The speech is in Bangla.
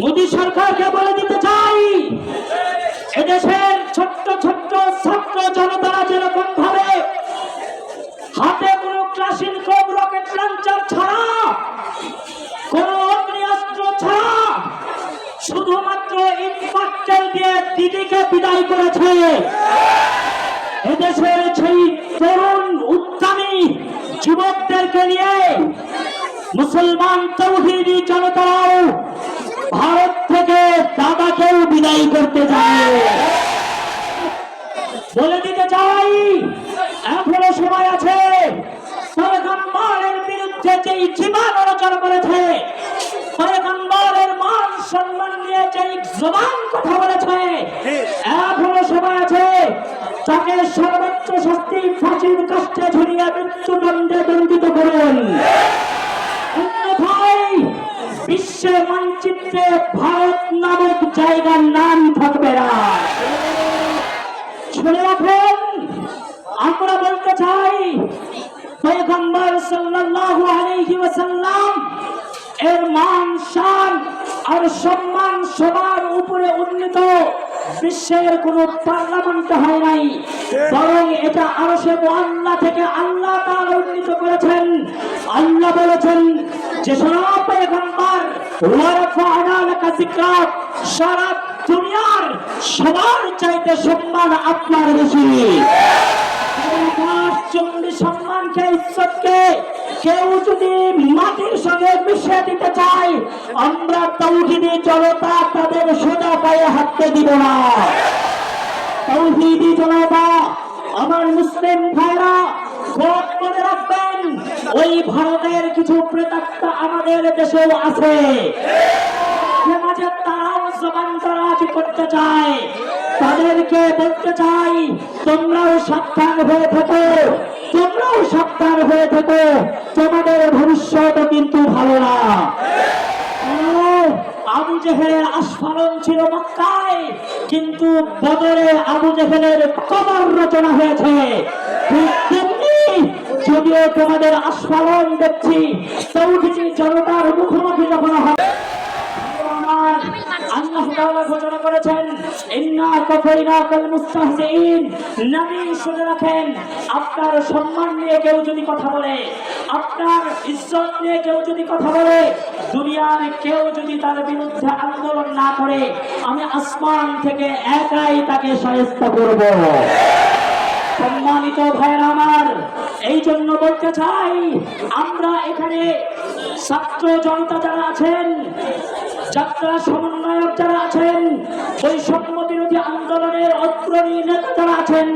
মোদী সরকারকে বলে দিতে চাই, এদেশের ছোট্ট ছোট্ট ছাত্র জনতারা যেরকম ভাবে হাতে কোনো ক্লাসিন কম রকেট লঞ্চার ছাড়া, কোন অগ্নিয়াস্ত্র ছাড়া, শুধুমাত্র ইনফাক্টেল দিয়ে দিদিকে বিদায় করেছে। এদেশের সেই তরুণ উদ্যমী যুবকদেরকে নিয়ে মুসলমান তৌহিদি জনতারাও ভারত থেকে দাদাকেও বিদায় করতে যায়। বলে দিতে চাই, এখনও সময় আছে। সর্বোচ্চ শাস্তি ফাঁসির কষ্টে ঝুলিয়ে মৃত্যুদণ্ডে দণ্ডিত করুন। বিশ্বের মানচিত্রে ভারত নামক জায়গার নাম থাকবে না। শুনে রাখুন, আমরা বলতে চাই, পয়গম্বর সাল্লাল্লাহু আলাইহি ওয়াসাল্লাম এর মান, শান আর সম্মান সবার উপরে উন্নীত। বিশ্বের কোন পার্লামেন্ট হয় নাই। বরং এটা আরও সে আল্লাহ থেকে আল্লাহ তাআলা উন্নীত করেছেন। আল্লাহ বলেছেন যে শোনো সারা দুনিয়ার সবার চাইতে সম্মান আপনার বেশি। সম্মানকে, ইজ্জতকে কেউ যদি মাটির সঙ্গে মিশিয়ে দিতে চায়, আমরা তৌহিদি জনতা তাদের সোজা পায়ে হাঁটতে দিব না। তৌহিদি জনতা, আমার মুসলিম ভাইরা খুব মনে রাখবেন ওই ভারতের কিছু প্রেতাত্মা আমাদের দেশেও আছে। তোমাদের ভবিষ্যৎ কিন্তু ভালো না। আবু জেহেলের আস্ফালন ছিল মক্কায়, কিন্তু বদরে আবু জেহেলের কবর রচনা হয়েছে। যদিও তোমাদের আস্ফালন দেখছি তৌহিদি জনতার মুখোমুখি যখন হবে। আল্লাহ করেছেন, ইন্না রাখেন, আপনার সম্মান নিয়ে কেউ যদি কথা বলে, আপনার ইজ্জত নিয়ে কেউ যদি কথা বলে, দুনিয়ার কেউ যদি তার বিরুদ্ধে আন্দোলন না করে, আমি আসমান থেকে একাই তাকে সাহায্য করব। সম্মানিত ভাইয়ের আমার, এই জন্য বলতে চাই, আমরা এখানে ছাত্র জনতা যারা আছেন, যাত্রা সমন্বয়ক যারা আছেন, বৈষম্য বিরোধী আন্দোলনের অগ্রণী নেতা যারা আছেন